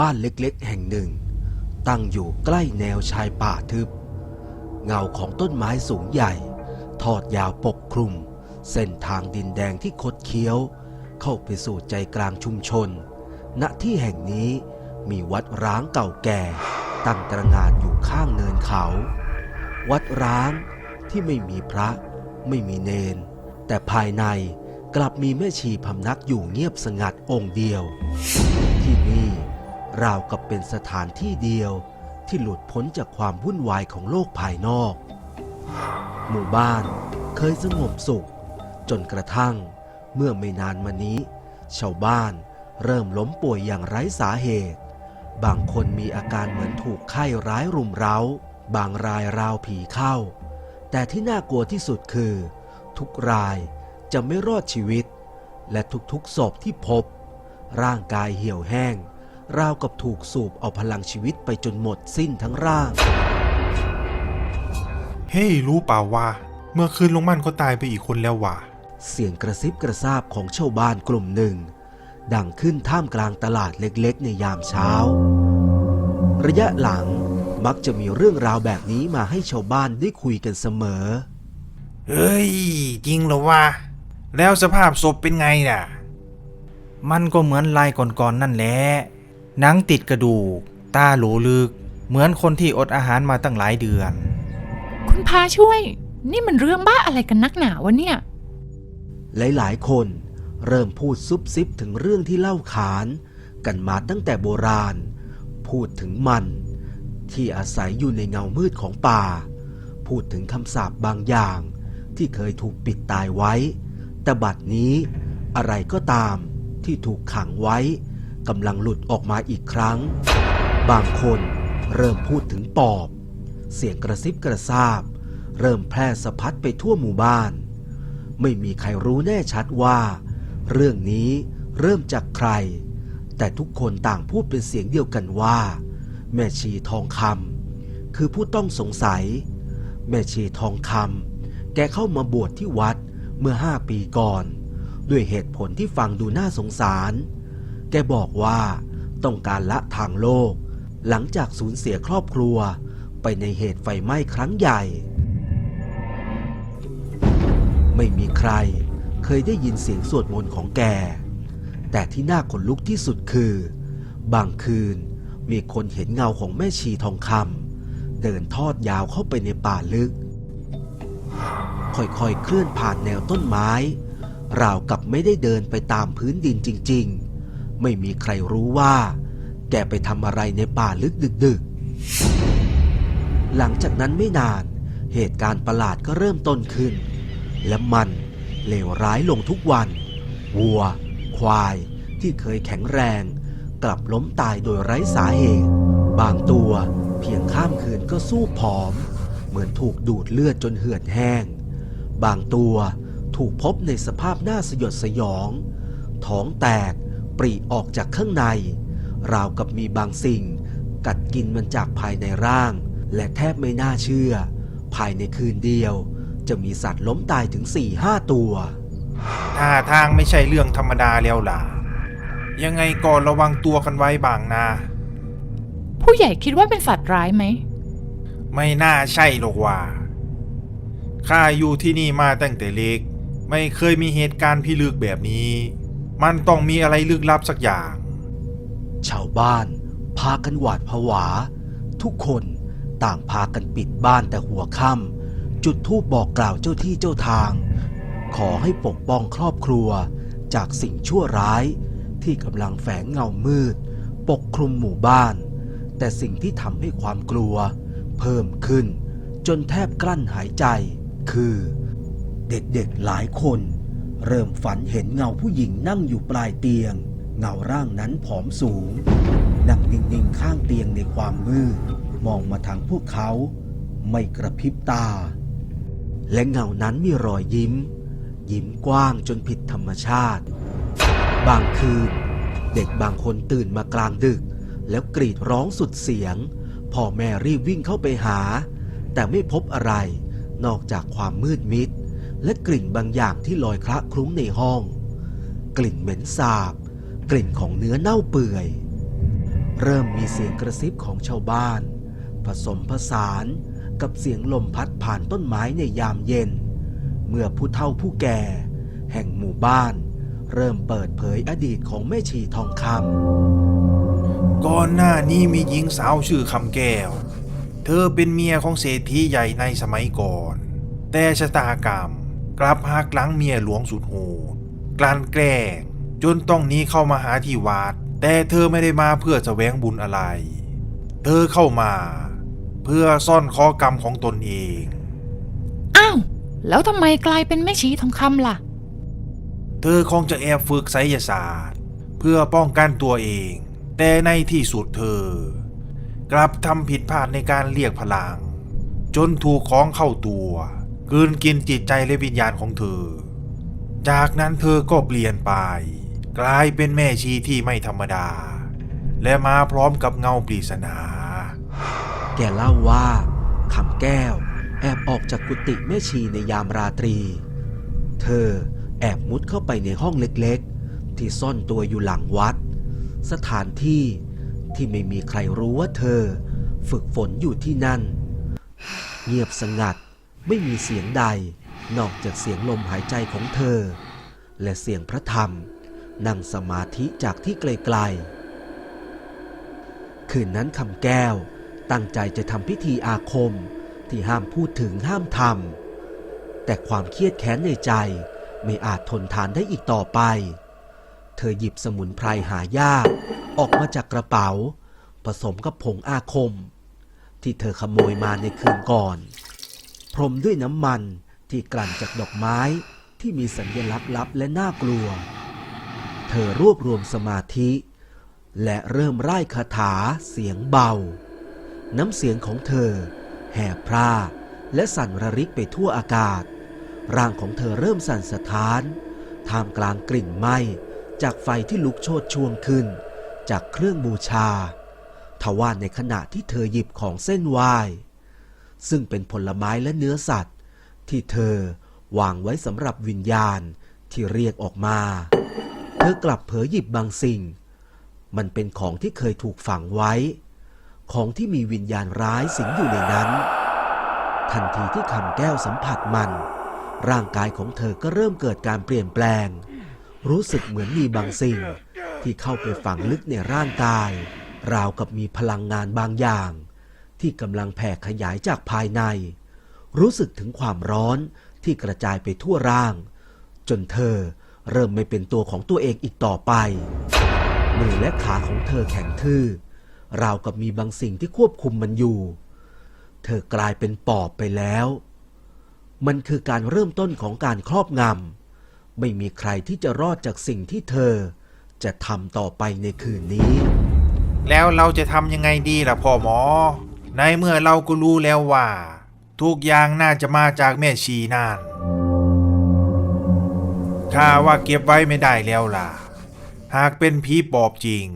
บ้านเล็กๆ แห่งหนึ่ง ตั้งอยู่ใกล้แนวชายป่าทึบ เงาของต้นไม้สูงใหญ่ ทอดยาวปกคลุม เส้นทางดินแดงที่คดเคี้ยว เข้าไปสู่ใจกลางชุมชน ณที่แห่งนี้มีวัดร้างเก่าแก่ ตั้งตระงานอยู่ข้างเนินเขา วัดร้างที่ไม่มีพระ ไม่มีเนน แต่ภายในกลับมีแม่ชีพำนักอยู่เงียบสงัดองค์เดียว ราวกับเป็นสถานที่เดียวที่หลุดพ้นจากความวุ่นวายของโลกภายนอก หมู่บ้านเคยสงบสุข จนกระทั่ง เมื่อไม่นานมานี้ ชาวบ้านเริ่มล้มป่วยอย่างไร้สาเหตุ บางคนมีอาการเหมือนถูกไข้ร้ายรุมเร้า บางรายราวผีเข้า แต่ที่น่ากลัวที่สุดคือ ทุกรายจะไม่รอดชีวิต และทุกๆศพที่พบ ร่างกายเหี่ยวแห้ง ราวกับถูกสูบเอาพลังชีวิตไปจนหมดสิ้นทั้งร่าง เฮ้ยรู้เปล่าว่า เมื่อคืนลุงมั่นก็ตายไปอีกคนแล้วว่ะ เสียงกระซิบกระซาบของชาวบ้านกลุ่มหนึ่ง ดังขึ้นท่ามกลางตลาดเล็กๆ ในยามเช้า ระยะหลังมักจะมีเรื่องราวแบบนี้มาให้ชาวบ้านได้คุยกันเสมอ เฮ้ย จริงเหรอวะ แล้วสภาพศพเป็นไงน่ะ มันก็เหมือนลายก่อนๆนั่นแหละ หนังติดกระดูก ตาโหลลึก เหมือนคนที่อดอาหารมาตั้งหลายเดือน คุณพาช่วย นี่มันเรื่องบ้าอะไรกันนักหนาวะเนี่ย หลายๆ คนเริ่มพูดซุบซิบถึงเรื่องที่เล่าขานกันมาตั้งแต่โบราณ พูดถึงมัน ที่อาศัยอยู่ในเงามืดของป่า พูดถึงคำสาปบางอย่าง ที่เคยถูกปิดตายไว้ แต่บัดนี้อะไรก็ตามที่ถูกขังไว้ กำลังหลุดออกมาอีกครั้ง บางคนเริ่มพูดถึงปอบ เสียงกระซิบกระซาบ เริ่มแพร่สะพัดไปทั่วหมู่บ้าน ไม่มีใครรู้แน่ชัดว่า เรื่องนี้เริ่มจากใคร แต่ทุกคนต่างพูดเป็นเสียงเดียวกันว่า แม่ชีทองคำคือผู้ต้องสงสัย แม่ชีทองคำแกเข้ามาบวชที่วัดเมื่อห้าปีก่อน ด้วยเหตุผลที่ฟังดูน่าสงสาร แกบอกว่าต้องการละทางโลก หลังจากสูญเสียครอบครัว ไปในเหตุไฟไหม้ครั้งใหญ่ ไม่มีใครเคยได้ยินเสียงสวดมนต์ของแก แต่ที่น่าขนลุกที่สุดคือ บางคืนมีคนเห็นเงาของแม่ชีทองคำเดินทอดยาวเข้าไปในป่าลึก ค่อยๆเคลื่อนผ่านแนวต้นไม้ ราวกับไม่ได้เดินไปตามพื้นดินจริง ๆ ไม่มีใครรู้ว่า แกไปทำอะไรในป่าลึกดึกๆ หลังจากนั้นไม่นาน เหตุการณ์ประหลาดก็เริ่มต้นขึ้น และมันเลวร้ายลงทุกวัน วัว ควายที่เคยแข็งแรง กลับล้มตายโดยไร้สาเหตุ บางตัวเพียงข้ามคืนก็สู้ผอม เหมือนถูกดูดเลือดจนเหือดแห้ง บางตัวถูกพบในสภาพน่าสยดสยอง ท้องแตก ปรีออกจากข้างใน ราวกับมีบางสิ่ง กัดกินมันจากภายในร่าง และแทบไม่น่าเชื่อ ภายในคืนเดียว จะมีสัตว์ล้มตายถึง4ี่ห้าตัวท่าทางไม่ใช่เรื่องธรรมดาแล้วล่ะ ยังไงก่อนระวังตัวกันไว้บางนะผู้ใหญ่คิดว่าเป็นสัตว์ร้ายไหม ไม่น่าใช่หรอกว่าข้าอยู่ที่นี่มาตั้งแต่เล็ก ไม่เคยมีเหตุการณ์พิลึกแบบนี้ มันต้องมีอะไรลึกลับสักอย่าง ชาวบ้านพากันหวาดผวา ทุกคนต่างพากันปิดบ้านแต่หัวค่ำจุดธูปบอกกล่าวเจ้าที่เจ้าทาง ขอให้ปกป้องครอบครัวจากสิ่งชั่วร้าย ที่กำลังแฝงเงามืด ปกคลุมหมู่บ้าน แต่สิ่งที่ทำให้ความกลัว เพิ่มขึ้น จนแทบกลั้นหายใจ คือ เด็กๆหลายคน เริ่มฝันเห็นเงาผู้หญิงนั่งอยู่ปลายเตียง เงาร่างนั้นผอมสูง นั่งนิ่งๆข้างเตียงในความมืดมองมาทางพวกเขา ไม่กระพริบตา และเงานั้นมีรอยยิ้ม ยิ้มกว้างจนผิดธรรมชาติ บางคืน เด็กบางคนตื่นมากลางดึก แล้วกรีดร้องสุดเสียงพ่อแม่รีบวิ่งเข้าไปหา แต่ไม่พบอะไร นอกจากความมืดมิด และกลิ่นบางอย่างที่ลอยคละคลุ้งในห้อง กลิ่นเหม็นสาบ กลิ่นของเนื้อเน่าเปื่อย เริ่มมีเสียงกระซิบของชาวบ้าน ผสมผสานกับเสียงลมพัดผ่านต้นไม้ในยามเย็น เมื่อผู้เฒ่าผู้แก่ แห่งหมู่บ้าน เริ่มเปิดเผยอดีตของแม่ชีทองคำก่อนหน้านี้มีหญิงสาวชื่อคำแก้ว เธอเป็นเมียของเศรษฐีใหญ่ในสมัยก่อน แต่ชะตากรรม กลับหักหลังเมียหลวงสุดโหดกลั่นแกล้งจนต้องหนี้เข้ามาหาที่วัดแต่เธอไม่ได้มาเพื่อแสวงบุญอะไร เธอเข้ามา เพื่อซ่อนข้อกรรมของตนเอง อ้าว แล้วทำไมกลายเป็นแม่ชีทองคำล่ะ เธอคงจะแอบฝึกไสยศาสตร์ เพื่อป้องกันตัวเอง แต่ในที่สุดเธอ กลับทำผิดพลาดในการเรียกพลัง จนถูกของเข้าตัว กืนกินจิตใจและวิญญาณของเธอ จากนั้นเธอก็เปลี่ยนไป กลายเป็นแม่ชีที่ไม่ธรรมดา และมาพร้อมกับเงาปริศนา แกเล่าว่าคำแก้ว แอบออกจากกุฏิแม่ชีในยามราตรี เธอแอบมุดเข้าไปในห้องเล็กๆ ที่ซ่อนตัวอยู่หลังวัด สถานที่ที่ไม่มีใครรู้ว่าเธอ ฝึกฝนอยู่ที่นั่น เงียบสงัด ไม่มีเสียงใด นอกจากเสียงลมหายใจของเธอ และเสียงพระธรรม นั่งสมาธิจากที่ไกลๆ คืนนั้นคำแก้วตั้งใจจะทำพิธีอาคมที่ห้ามพูดถึงห้ามทำแต่ความเครียดแค้นในใจไม่อาจทนทานได้อีกต่อไป เธอหยิบสมุนไพรหายาก ออกมาจากกระเป๋า ผสมกับผงอาคม ที่เธอขโมยมาในคืนก่อน พรมด้วยน้ำมันที่กลั่นจากดอกไม้ที่มีสัญลักษณ์ลับและน่ากลัว เธอรวบรวมสมาธิ และเริ่มไล่คาถาเสียงเบา น้ำเสียงของเธอ แห่พร่าและสั่นระริกไปทั่วอากาศ ร่างของเธอเริ่มสั่นสะท้าน ท่ามกลางกลิ่นไหม้ จากไฟที่ลุกโชนช่วงขึ้น จากเครื่องบูชา ทว่าในขณะที่เธอหยิบของเส้นไหว้ ซึ่งเป็นผลไม้และเนื้อสัตว์ ที่เธอวางไว้สำหรับวิญญาณที่เรียกออกมา เธอกลับเผลอหยิบบางสิ่ง มันเป็นของที่เคยถูกฝังไว้ ของที่มีวิญญาณร้ายสิงอยู่ในนั้น ทันทีที่คำแก้วสัมผัสมัน ร่างกายของเธอก็เริ่มเกิดการเปลี่ยนแปลง รู้สึกเหมือนมีบางสิ่ง ที่เข้าไปฝังลึกในร่างกาย ราวกับมีพลังงานบางอย่าง ที่กำลังแผ่ขยายจากภายใน รู้สึกถึงความร้อนที่กระจายไปทั่วร่าง จนเธอเริ่มไม่เป็นตัวของตัวเองอีกต่อไป มือและขาของเธอแข็งทื่อ ราวกับมีบางสิ่งที่ควบคุมมันอยู่ เธอกลายเป็นปอบไปแล้ว มันคือการเริ่มต้นของการครอบงำ ไม่มีใครที่จะรอดจากสิ่งที่เธอจะทำต่อไปในคืนนี้ แล้วเราจะทำยังไงดีล่ะพ่อหมอ ในเมื่อเราก็รู้แล้วว่า ทุกอย่างน่าจะมาจากแม่ชีนั่นข้าว่าเก็บไว้ไม่ได้แล้วล่ะ หากเป็นผีปอบจริง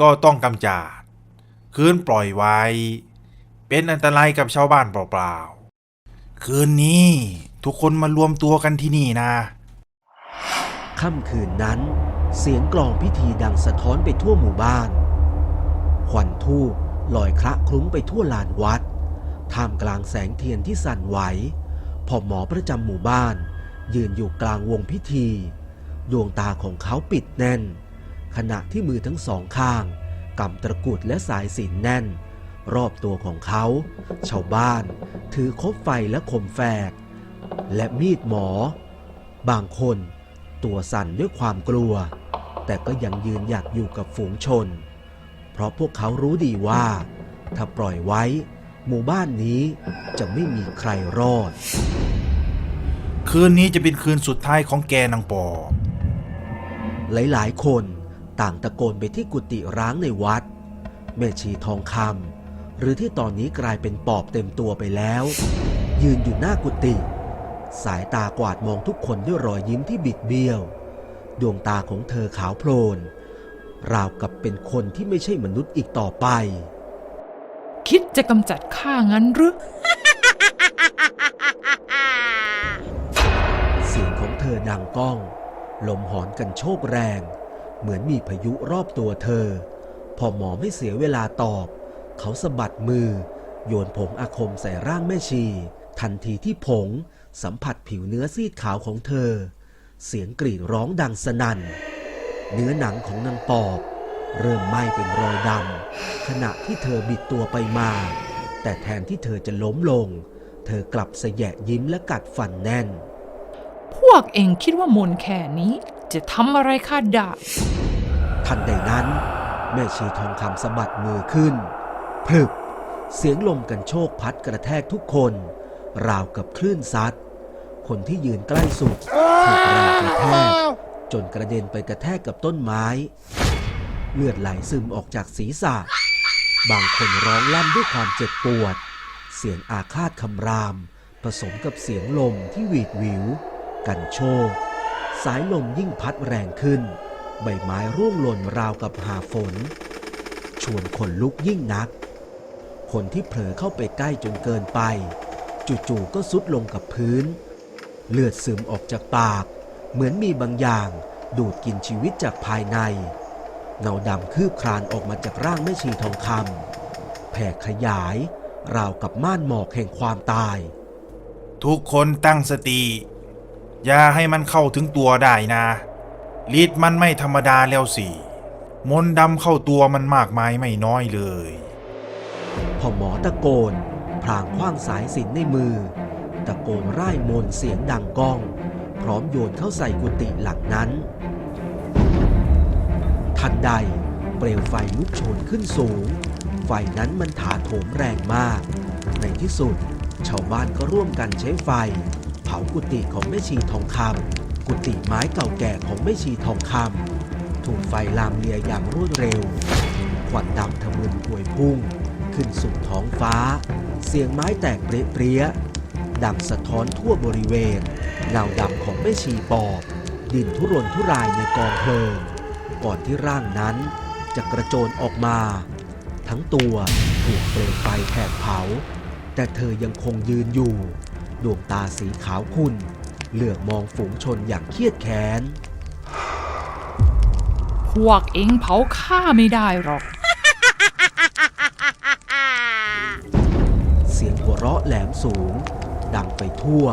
ก็ต้องกำจัด คืนปล่อยไว้ เป็นอันตรายกับชาวบ้านเปล่าๆ คืนนี้ทุกคนมารวมตัวกันที่นี่นะ ค่ำคืนนั้น เสียงกลองพิธีดังสะท้อนไปทั่วหมู่บ้านควันทูบ ลอยคละคลุ้งไปทั่วลานวัด ท่ามกลางแสงเทียนที่สั่นไหวพ่อหมอประจำหมู่บ้าน ยืนอยู่กลางวงพิธี ดวงตาของเขาปิดแน่น ขณะที่มือทั้งสองข้างกำตะกุดและสายสินแน่น รอบตัวของเขา ชาวบ้าน ถือคบไฟและคมแฝก และมีดหมอ บางคนตัวสั่นด้วยความกลัว แต่ก็ยังยืนหยัดอยู่กับฝูงชน เพราะพวกเขารู้ดีว่า ถ้าปล่อยไว้ หมู่บ้านนี้จะไม่มีใครรอด คืนนี้จะเป็นคืนสุดท้ายของแกนางปอบหลายๆ คนต่างตะโกนไปที่กุฏิร้างในวัด แม่ชีทองคำหรือที่ตอนนี้กลายเป็นปอบเต็มตัวไปแล้ว ยืนอยู่หน้ากุฏิสายตากวาดมองทุกคนด้วยรอยยิ้มที่บิดเบี้ยว ดวงตาของเธอขาวโพลน ราวกับเป็นคนที่ไม่ใช่มนุษย์อีกต่อไป คิดจะกำจัดข้างั้นหรือ เสียงของเธอดังก้อง ลมหอนกันโชกแรง เหมือนมีพายุรอบตัวเธอ พอหมอไม่เสียเวลาตอบ เขาสะบัดมือ โยนผงอาคมใส่ร่างแม่ชี ทันทีที่ผงสัมผัสผิวเนื้อซีดขาวของเธอ เสียงกรีดร้องดังสนั่น เนื้อหนังของนางปอบ เริ่มไหม้เป็นรอยดำขณะที่เธอบิดตัวไปมา แต่แทนที่เธอจะล้มลง เธอกลับสะแยะยิ้มและกัดฟันแน่น พวกเองคิดว่ามนต์แค่นี้จะทำอะไรข้าได้ทันใดนั้น แม่ชีทองคำสะบัดมือขึ้นพลึบเสียงลมกันโชกพัดกระแทกทุกคน ราวกับคลื่นซัด คนที่ยืนใกล้สุดถูกแรงกระแทก จนกระเด็นไปกระแทกกับต้นไม้ เลือดไหลซึมออกจากศีรษะ บางคนร้องลั่นด้วยความเจ็บปวด เสียงอาฆาตคำราม ผสมกับเสียงลมที่หวีดหวิว กันโชกสายลมยิ่งพัดแรงขึ้น ใบไม้ร่วงหล่นราวกับหาฝน ชวนขนลุกยิ่งนัก คนที่เผลอเข้าไปใกล้จนเกินไป จู่ๆก็ซุดลงกับพื้น เลือดซึมออกจากปาก เหมือนมีบางอย่างดูดกินชีวิตจากภายใน เงาดำคืบคลานออกมาจากร่างแม่ชีทองคำแผ่ขยาย ราวกับม่านหมอกแห่งความตาย ทุกคนตั้งสติ อย่าให้มันเข้าถึงตัวได้นะฤทธิ์มันไม่ธรรมดาแล้วสิ มนต์ดำเข้าตัวมันมากมายไม่น้อยเลยพอหมอตะโกนพลางคว้างสายสิญจนในมือ ตะโกนร่ายมนต์เสียงดังก้อง พร้อมโยนเข้าใส่กุฏิหลังนั้น ทันใดเปลวไฟลุกโชนขึ้นสูง ไฟนั้นมันถาโถมแรงมาก ในที่สุด ชาวบ้านก็ร่วมกันใช้ไฟ เผากุฏิของแม่ชีทองคำกุฏิไม้เก่าแก่ของแม่ชีทองคำถูกไฟลามเลียอย่างรวดเร็วควันดำทะมึนพวยพุ่ง ขึ้นสู่ท้องฟ้า เสียงไม้แตกเปรี้ย ดังสะท้อนทั่วบริเวณเงาดำของแม่ชีปอบ ดินทุรนทุรายในกองเพลิง ก่อนที่ร่างนั้นจะกระโจนออกมา ทั้งตัวถูกเปลวไฟแผดเผา แต่เธอยังคงยืนอยู่ ดวงตาสีขาวขุ่นเหลือบมองฝูงชนอย่างเครียดแค้น พวกเองเผาข้าไม่ได้หรอก เสียงหัวเราะแหลมสูง ดังไปทั่ว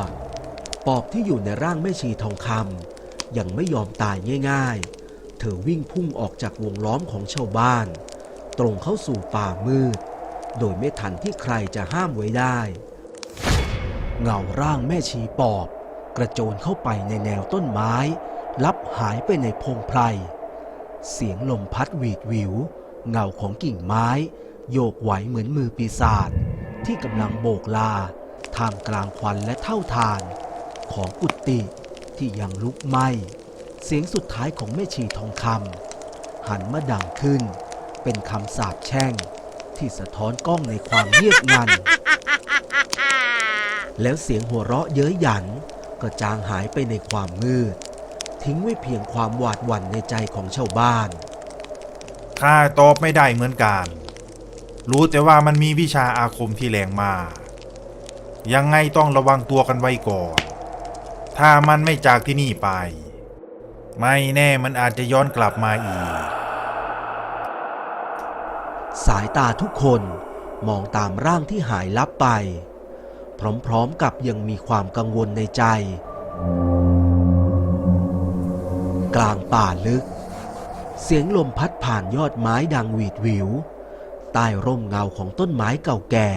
ปอบที่อยู่ในร่างแม่ชีทองคำยังไม่ยอมตายง่าย ๆ เธอวิ่งพุ่งออกจากวงล้อมของชาวบ้าน ตรงเข้าสู่ป่ามืด โดยไม่ทันที่ใครจะห้ามไว้ได้ เงาร่างแม่ชีปอบ กระโจนเข้าไปในแนวต้นไม้ ลับหายไปในพงไพร เสียงลมพัดหวีดหวิว เงาของกิ่งไม้ โยกไหวเหมือนมือปีศาจที่กำลังโบกลา ท่ามกลางควันและเท่าทาน ของกุฏิที่ยังลุกไหม้ เสียงสุดท้ายของแม่ชีทองคำหันมาดังขึ้น เป็นคำสาปแช่ง ที่สะท้อนกล้องในความเงียบงัน แล้วเสียงหัวเราะเย้ยหยันก็จางหายไปในความมืด ทิ้งไว้เพียงความหวาดหวั่นในใจของชาวบ้านข้าตอบไม่ได้เหมือนกัน รู้แต่ว่ามันมีวิชาอาคมที่แรงมาก ยังไงต้องระวังตัวกันไว้ก่อน ถ้ามันไม่จากที่นี่ไป ไม่แน่มันอาจจะย้อนกลับมาอีก สายตาทุกคนมองตามร่างที่หายลับไป พร้อมๆกับยังมีความกังวลในใจ กลางป่าลึก เสียงลมพัดผ่านยอดไม้ดังหวีดหวิว ใต้ร่มเงาของต้นไม้เก่าแก่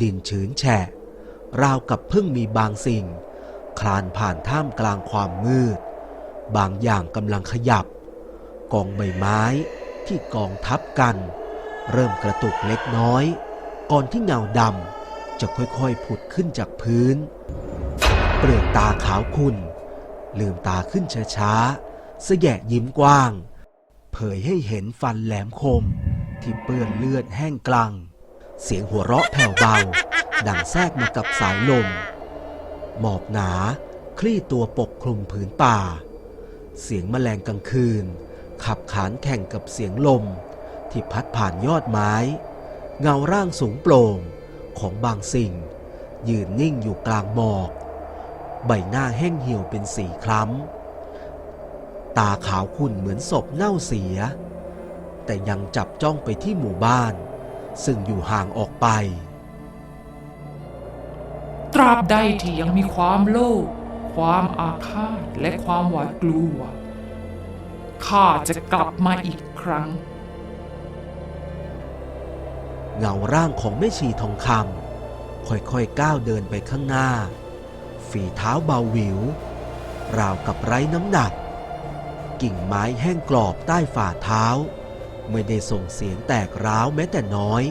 ดินชื้นแฉะ ราวกับเพิ่งมีบางสิ่ง คลานผ่านท่ามกลางความมืด บางอย่างกำลังขยับ กองใบไม้ที่กองทับกัน เริ่มกระตุกเล็กน้อย ก่อนที่เงาดำจะค่อยๆผุดขึ้นจากพื้น เปลือกตาขาวขุ่นลืมตาขึ้นช้าๆ สแยะยิ้มกว้าง เผยให้เห็นฟันแหลมคม ที่เปื้อนเลือดแห้งกลัง เสียงหัวเราะแผ่วเบา ดังแทรกมากับสายลม หมอบหนา คลี่ตัวปกคลุมผืนป่า เสียงแมลงกลางคืน ขับขานแข่งกับเสียงลม ที่พัดผ่านยอดไม้ เงาร่างสูงโปร่งของบางสิ่ง ยืนนิ่งอยู่กลางหมอก ใบหน้าแห้งเหี่ยวเป็นสีคล้ำ ตาขาวขุ่นเหมือนศพเน่าเสีย แต่ยังจับจ้องไปที่หมู่บ้าน ซึ่งอยู่ห่างออกไป ตราบใดที่ยังมีความโลภความอาฆาตและความหวาดกลัว ข้าจะกลับมาอีกครั้ง เงาร่างของแม่ชีทองคำค่อยๆก้าวเดินไปข้างหน้า ฝีเท้าเบาหวิว ราวกับไร้น้ำหนัก กิ่งไม้แห้งกรอบใต้ฝ่าเท้า ไม่ได้ส่งเสียงแตกร้าวแม้แต่น้อย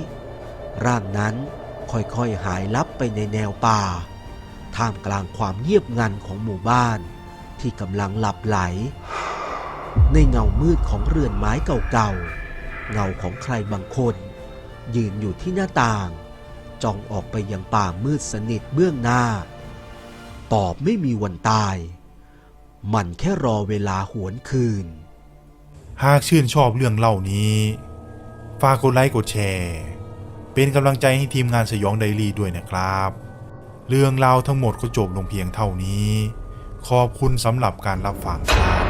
ร่างนั้น ค่อยๆหายลับไปในแนวป่า ท่ามกลางความเงียบงันของหมู่บ้าน ที่กำลังหลับไหล ในเงามืดของเรือนไม้เก่าๆ เงาของใครบางคน ยืนอยู่ที่หน้าต่าง จ้องออกไปยังป่ามืดสนิทเบื้องหน้า ปอบไม่มีวันตาย มันแค่รอเวลาหวนคืน หากชื่นชอบเรื่องเล่านี้ ฝากกดไลค์กดแชร์ เป็นกำลังใจให้ทีมงานสยองไดรี่ด้วยนะครับ เรื่องราวทั้งหมดก็จบลงเพียงเท่านี้ ขอบคุณสำหรับการรับฟังครับ